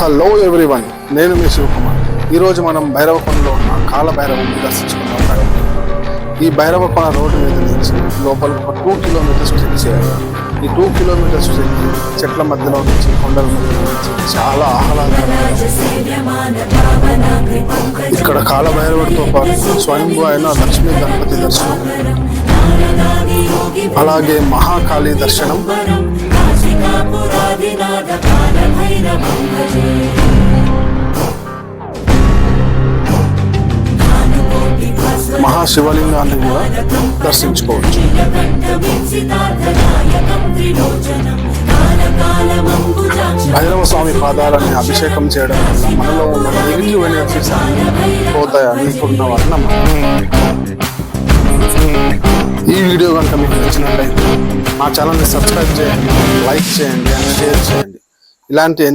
Hello everyone నేను మీ శివకుమార్. ఈరోజు మనం భైరవకొండలో ఉన్న కాల భైరవం దర్శించుకుందాం. ఈ భైరవకొండ రోడ్డు మీద నుంచి లోపల ఒక టూ కిలోమీటర్స్ ట్రిప్ చేయాలి. ఈ టూ కిలోమీటర్స్ ట్రిప్ చెట్ల మధ్యలో నుంచి కొండల మధ్యలో నుంచి చాలా ఆహ్లాదకరంగా ఇక్కడ కాలభైరవుడితో పాటు స్వయంభూ అయిన లక్ష్మీ గణపతి దర్శనం. అలాగే మహాకాళి దర్శనం. మహాశివలింగాన్ని కూడా దర్శించుకోవచ్చు. భైరవ స్వామి పాదాలని అభిషేకం చేయడం వల్ల మనలో ఉన్న నెగిటివ్ ఎనర్జీస్ పోతాయని ఇప్పుడున్న వారి ఈ వీడియో కనుక మీకు నచ్చినట్లయితే మా ఛానల్ని సబ్స్క్రైబ్ చేయండి లైక్ చేయండి అండ్ షేర్ చేయండి. ఇలాంటి